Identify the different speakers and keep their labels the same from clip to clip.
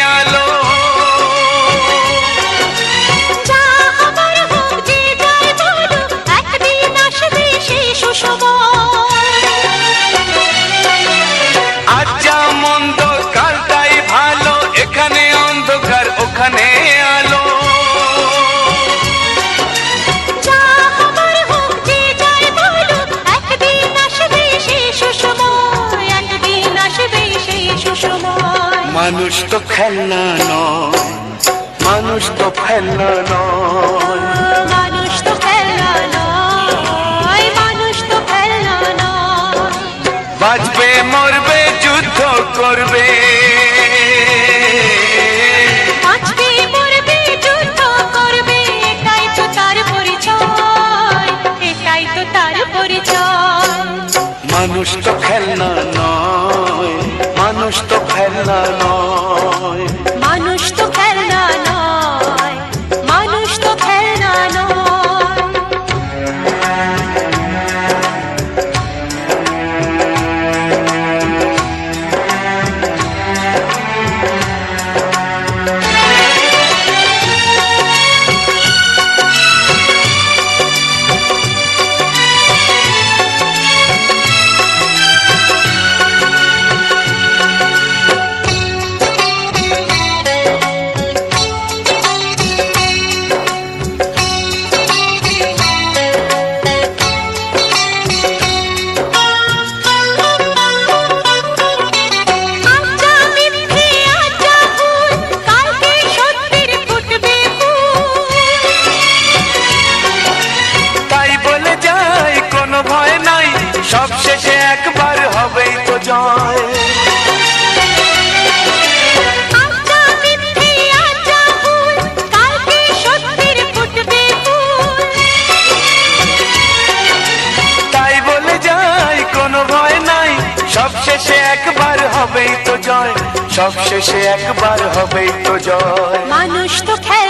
Speaker 1: आलो মানুষ তো খেলনা নয়
Speaker 2: মানুষ তো খেলনা নয়। মানুষ তো খেলনা নয় মানুষ তো খেলনা নয়। বাঁচবে মরবে যুদ্ধ করবে। মানুষ তো খেলনা নয়। নষ্ট খেলা নয়।
Speaker 1: নয়
Speaker 2: সবশেষে একবার হবে তো জয়।
Speaker 1: মানুষ তো খেলে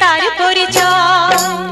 Speaker 1: तार परिचय